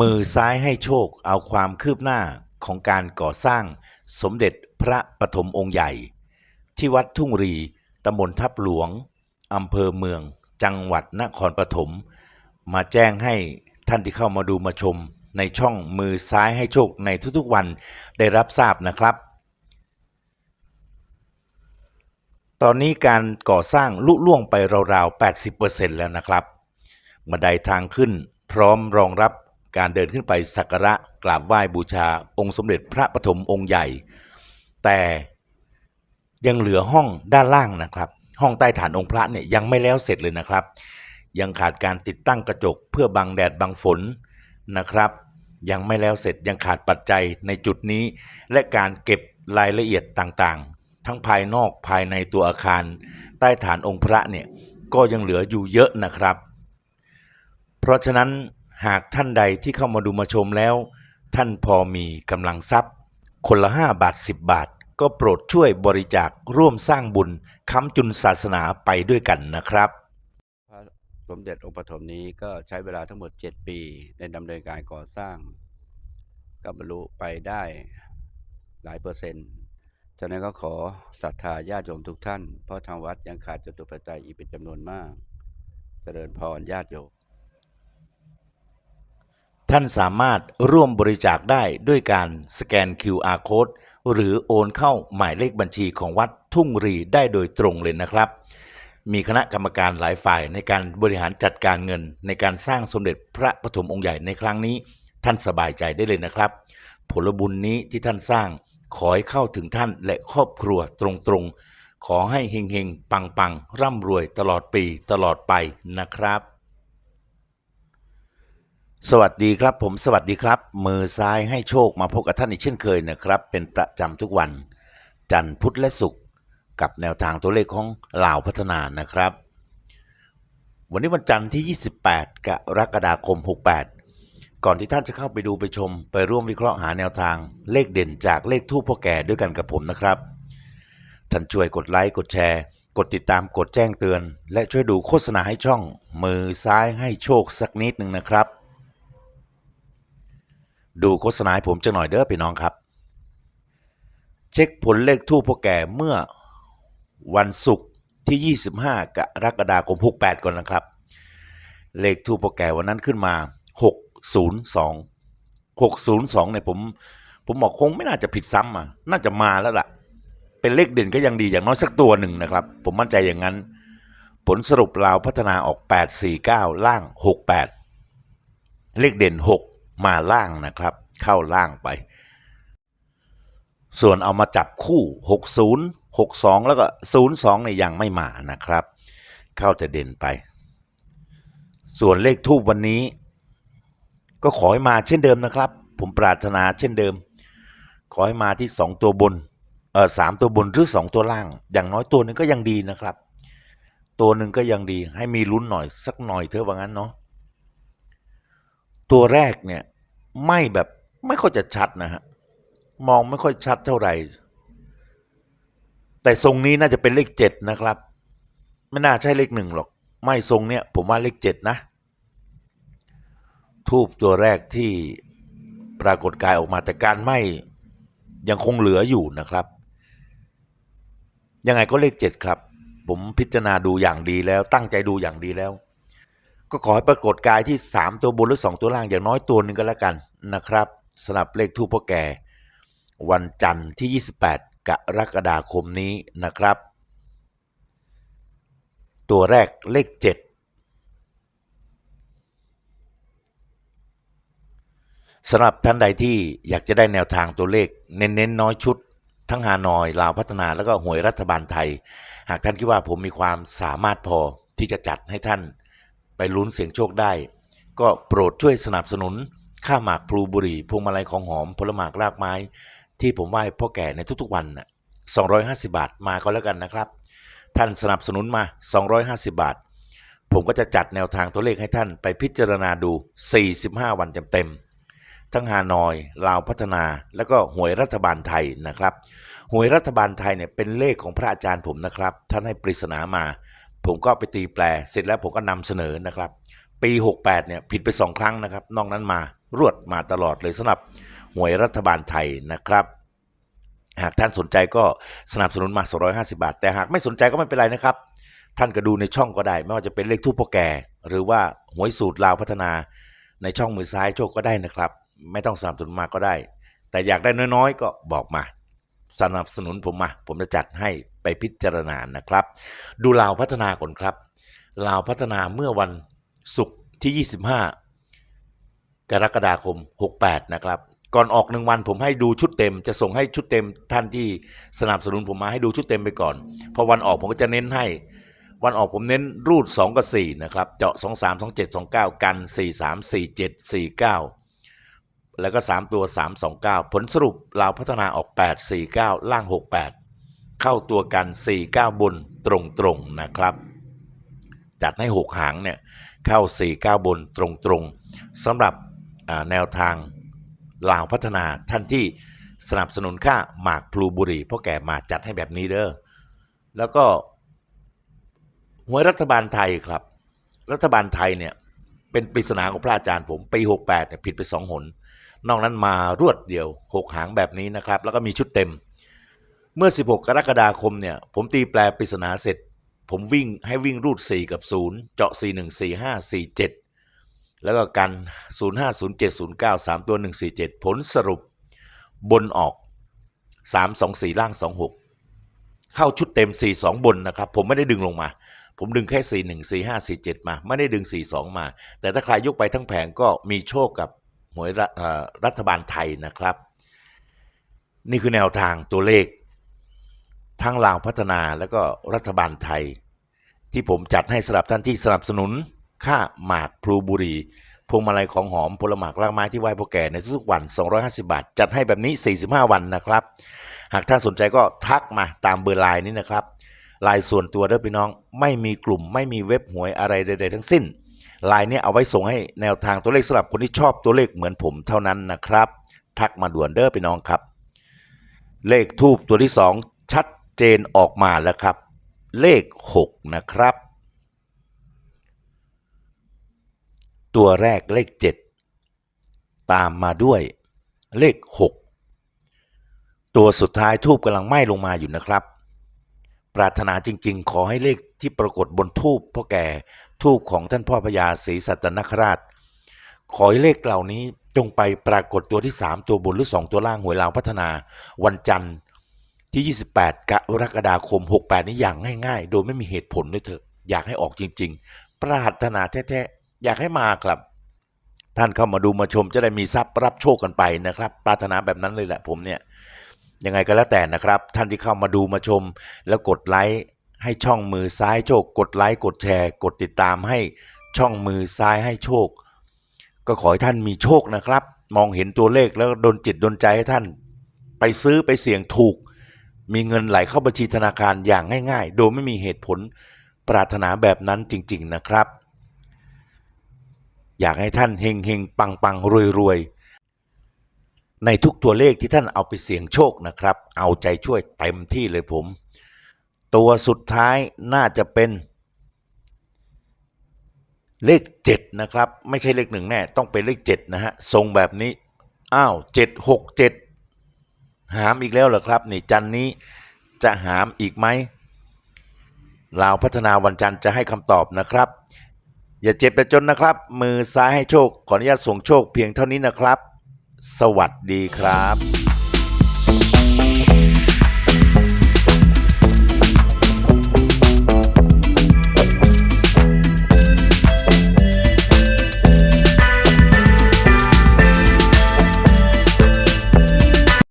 มือซ้ายให้โชคเอาความคืบหน้าของการก่อสร้างสมเด็จพระปฐมองค์ใหญ่ ที่วัดทุ่งรีตำบลทับหลวงอำเภอเมือง จังหวัดนครปฐมมาแจ้งให้ท่านที่เข้ามาดูมาชมในช่องมือซ้ายให้โชคในทุกๆวันได้รับทราบนะครับ ตอนนี้การก่อสร้างลุล่วงไปราวๆ 80%แล้วนะครับบันไดทางขึ้นพร้อมรองรับ การเดินขึ้นไปสักการะกราบไหว้บูชาองค์สมเด็จพระปฐมองค์ใหญ่ แต่ยังเหลือห้องด้านล่างนะครับ ห้องใต้ฐานองค์พระเนี่ยยังไม่แล้วเสร็จเลยนะครับ ยังขาดการติดตั้งกระจกเพื่อบังแดดบังฝนนะครับ ยังไม่แล้วเสร็จยังขาดปัจจัยในจุดนี้ และการเก็บรายละเอียดต่างๆ ทั้งภายนอกภายในตัวอาคาร ใต้ฐานองค์พระเนี่ยก็ยังเหลืออยู่เยอะนะครับ เพราะฉะนั้น หากท่านใดที่เข้ามาดูมาชมแล้ว ท่านพอมีกำลังทรัพย์ คนละ 5 บาท 10 บาท ก็โปรดช่วยบริจาคร่วมสร้างบุญค้ำจุนศาสนาไปด้วยกันนะครับ พระสมเด็จองค์ปฐมนี้ก็ใช้เวลาทั้งหมด 7 ปีในดำเนินการก่อสร้าง ก็บรรลุไปได้หลายเปอร์เซ็นต์ฉะนั้นก็ขอศรัทธาญาติโยมทุกท่าน เพราะทางวัดยังขาดจตุปัจจัยอีกเป็นจำนวนมาก เจริญพรญาติโยม ท่านสามารถร่วมบริจาคได้ด้วยการสแกน QR Code หรือโอนเข้าหมายเลขบัญชีของวัดทุ่งรีได้โดยตรงเลยนะครับ มีคณะกรรมการหลายฝ่ายในการบริหารจัดการเงิน ในการสร้างสมเด็จพระปฐมองค์ใหญ่ในครั้งนี้ ท่านสบายใจได้เลยนะครับ ผลบุญนี้ที่ท่านสร้างขอให้เข้าถึงท่านและครอบครัวตรงๆ ขอให้เฮงๆ ปังๆ ร่ำรวยตลอดปีตลอดไปนะครับ สวัสดีครับผมสวัสดีครับ มือซ้ายให้โชคมาพบกับท่านอีกเช่นเคยนะครับ เป็นประจำทุกวัน จันทร์พุธและศุกร์กับแนวทางตัวเลขของลาวพัฒนานะครับ วันนี้วันจันทร์ที่ 28 กรกฎาคม 68 ก่อนที่ท่านจะเข้าไปดูไปชม ไปร่วมวิเคราะห์หาแนวทางเลขเด่นจากเลขทูปพ่อแก่ด้วยกันกับผมนะครับ ท่านช่วยกดไลค์กดแชร์ กดติดตามกดแจ้งเตือน และช่วยดูโฆษณาให้ช่อง มือซ้ายให้โชคสักนิดหนึ่งนะครับ ดูโฆษณาให้ผมจะหน่อยเด้อพี่น้องครับ เช็คผลเลขทูปพ่อแก่เมื่อวันศุกร์ที่ 25 กรกฎาคม 68 ก่อนนะครับ เลขทูปพ่อแก่วันนั้นขึ้นมา 602 602เนี่ยผมผมบอกคงไม่น่าจะผิดซ้ำอะน่าจะมาแล้วล่ะ เป็นเลขเด่นก็ยังดีอย่างน้อยสักตัวหนึ่งนะครับ ผมมั่นใจอย่างนั้น ผลสรุปลาวพัฒนาออก 849 ล่าง 68 เลขเด่น 6 มาล่างนะครับ เข้าล่างไป ส่วนเอามาจับคู่ 60 62 แล้วก็ 02เนี่ยยังไม่มานะครับ เข้าจะเด่นไป ส่วนเลขทูบวันนี้ ก็ขอให้มาเช่นเดิมนะครับ ผมปรารถนาเช่นเดิม ขอให้มาที่ 2 ตัวบนเออสามตัวบนหรือ 2 ตัวล่าง อย่างน้อยตัวนึงก็ยังดีนะครับ ตัวหนึ่งก็ยังดีให้มีลุ้นหน่อยสักหน่อยเถอะว่างั้นเนาะ ตัวแรกเนี่ยไม่แบบไม่ค่อยจะชัดนะฮะมองไม่ค่อยชัดเท่าไหร่ แต่ทรงนี้น่าจะเป็นเลขเจ็ดนะครับ ไม่น่าใช่เลขหนึ่งหรอก ไม่ทรงเนี้ยผมว่าเลขเจ็ดนะทูบตัวแรกที่ปรากฏกายออกมาแต่การไหม่ยังคงเหลืออยู่นะครับ ยังไงก็เลขเจ็ดครับ ผมพิจารณาดูอย่างดีแล้วตั้งใจดูอย่างดีแล้ว ก็ขอให้ปรากฏกายที่ 3 ตัวบนหรือ 2 ตัวล่างอย่างน้อยตัวหนึ่งก็แล้วกันนะครับสำหรับเลขทูปพ่อแก่ วันจันทร์ที่ 28 กรกฎาคมนี้นะครับ ตัวแรกเลข 7สำหรับท่านใดที่อยากจะได้แนวทางตัวเลข เน้นๆน้อยชุดทั้งฮานอยลาวพัฒนาแล้วก็หวยรัฐบาลไทย หากท่านคิดว่าผมมีความสามารถพอที่จะจัดให้ท่าน ไปลุ้นเสียงโชคได้ ก็โปรดช่วยสนับสนุนค่าหมากพลูบุรีพวงมาลัยของหอมผลหมากรากไม้ ที่ผมไหว้พ่อแก่ในทุกๆวันน่ะ250 บาทมาก็แล้วกันนะครับ ท่านสนับสนุนมา 250 บาท ผมก็จะจัดแนวทางตัวเลขให้ท่านไปพิจารณาดู 45 วันเต็มๆทั้งฮานอยลาวพัฒนา แล้วก็หวยรัฐบาลไทยนะครับหวยรัฐบาลไทยเนี่ยเป็นเลขของพระอาจารย์ผมนะครับ ท่านให้ปริศนามา ผมก็ไปตีแปล เสร็จแล้วผมก็นำเสนอนะครับ ปี 68เนี่ยผิดไป 2 ครั้งนะครับ นอกนั้นมารวดมาตลอดเลยสำหรับหวยรัฐบาลไทยนะครับหากท่านสนใจก็สนับสนุนมา 250 บาท แต่หากไม่สนใจก็ไม่เป็นไรนะครับ ท่านก็ดูในช่องก็ได้ ไม่ว่าจะเป็นเลขทูปพ่อแก่ หรือว่าหวยสูตรลาวพัฒนา ในช่องมือซ้ายโชคก็ได้นะครับ ไม่ต้องสนับสนุนมาก็ได้ แต่อยากได้น้อยๆ ก็บอกมา สนับสนุนผมมา ผมจะจัดให้ ไปพิจารณานะครับ ดูลาวพัฒนาก่อนครับลาวพัฒนาเมื่อวันศุกร์ที่ 25 กรกฎาคม 68 นะครับ ก่อนออกหนึ่งวันผมให้ดูชุดเต็ม จะส่งให้ชุดเต็มท่านที่สนับสนุนผมมาให้ดูชุดเต็มไปก่อน พอวันออกผมก็จะเน้นให้ วันออกผมเน้นรูด 2 กับ 4 นะครับ เจาะ 2 3 2 7 2 9 กัน 4 3 4 7 4 9 แล้วก็ 3 ตัว 3 2 9 ผลสรุปลาวพัฒนาออก 8 4 9 ล่าง 68 เข้าตัวกัน 4 9 บนตรงๆนะครับ จัดให้ 6 หางเนี่ยเข้า 4 9 บนตรงๆสำหรับแนวทางลาวพัฒนาท่านที่สนับสนุนค่าหมากพลูบุรีพ่อแก่มาจัดให้แบบนี้เด้อแล้วก็หวยรัฐบาลไทยครับ รัฐบาลไทยเนี่ยเป็นปริศนาของพระอาจารย์ผมปี 68เนี่ยผิดไป 2 หน นอกนั้นมารวดเดียว 6 หางแบบนี้นะครับ แล้วก็มีชุดเต็ม เมื่อ 16 กรกฎาคมเนี่ย ผมตีแปลปริศนาเสร็จ ผมวิ่งให้วิ่งรูด 4 กับ 0 เจาะ 4 1 4 5 4 7 แล้วก็กัน 0 5 0 7 0 9 3 ตัว 1 4 7 ผลสรุปบนออก 3 2 4 ล่าง 2 6 เข้าชุดเต็ม 4 2 บนนะครับ ผมไม่ได้ดึงลงมา ผมดึงแค่ 4 1 4 5 4 7 มา ไม่ได้ดึง 4 2 มา แต่ถ้าใครยกไปทั้งแผงก็มีโชคกับหวยรัฐเอ่อรัฐบาลไทยนะครับ นี่คือแนวทางตัวเลข ทั้งลาวพัฒนาแล้วก็รัฐบาลไทย ที่ผมจัดให้สำหรับท่านที่สนับสนุน ค่าหมากพลูบุรีพวงมาลัยของหอมผลหมากรากไม้ที่ไหว้พ่อแก่ในทุกๆวัน 250 บาท จัดให้แบบนี้ 45 วันนะครับ หากท่านสนใจก็ทักมาตามเบอร์ไลน์นี้นะครับไลน์ส่วนตัวเด้อพี่น้องไม่มีกลุ่ม ไม่มีเว็บหวยอะไรใด ๆ ทั้งสิ้นไลน์เนี้เอาไว้ส่งให้แนวทางตัวเลขสำหรับคนที่ชอบตัวเลขเหมือนผมเท่านั้นนะครับ ทักมาด่วนเด้อพี่น้องครับ เลขทูบตัวที่สองชัด เจนออกมาแล้วครับ เลข 6 นะครับ ตัวแรกเลข 7 ตามมาด้วยเลข 6 ตัวสุดท้ายทูบกำลังไหม้ลงมาอยู่นะครับ ปรารถนาจริงๆ ขอให้เลขที่ปรากฏบนทูบพ่อแก่ทูบของท่านพ่อพญาศรีสัตนคราช ขอให้เลขเหล่านี้จงไปปรากฏตัวที่ 3 ตัวบนหรือ 2 ตัวล่างหวยลาวพัฒนา วันจันทร์ ที่ 28 กรกฎาคม 68 นี้อย่างง่าย ๆ โดยไม่มีเหตุผลด้วยเถอะ อยากให้ออกจริง ๆ ปรารถนาแท้ๆ อยากให้มาครับ ท่านเข้ามาดูมาชมจะได้มีทรัพย์รับโชคกันไปนะครับ ปรารถนาแบบนั้นเลยแหละผมเนี่ย ยังไงก็แล้วแต่นะครับ ท่านที่เข้ามาดูมาชม แล้วกดไลค์ให้ช่องมือซ้ายโชค กดไลค์กดแชร์ กดติดตามให้ช่องมือซ้ายให้โชค ก็ขอให้ท่านมีโชคนะครับ มองเห็นตัวเลขแล้วดนจิตดนใจให้ท่าน ไปซื้อไปเสี่ยงถูก มีเงินไหลเข้าบัญชีธนาคารอย่างง่ายๆ โดยไม่มีเหตุผลปรารถนาแบบนั้นจริง ๆนะครับ อยากให้ท่านเฮงเฮงปังปังรวยรวยๆในทุกตัวเลขที่ท่านเอาไปเสี่ยงโชคนะครับ เอาใจช่วยเต็มที่เลยผม ตัวสุดท้ายน่าจะเป็น เลข 7 นะครับ ไม่ใช่เลขหนึ่งแน่ ต้องเป็นเลข 7 นะฮะ ทรงแบบนี้ อ้าว 7 6 7 หามอีกแล้วเหรอครับนี่จันนี้จะหามอีกไหมลาวพัฒนาวันจันทร์จะให้คำตอบนะครับ อย่าเจ็บแต่จนนะครับ มือซ้ายให้โชค ขออนุญาตส่งโชคเพียงเท่านี้นะครับ สวัสดีครับ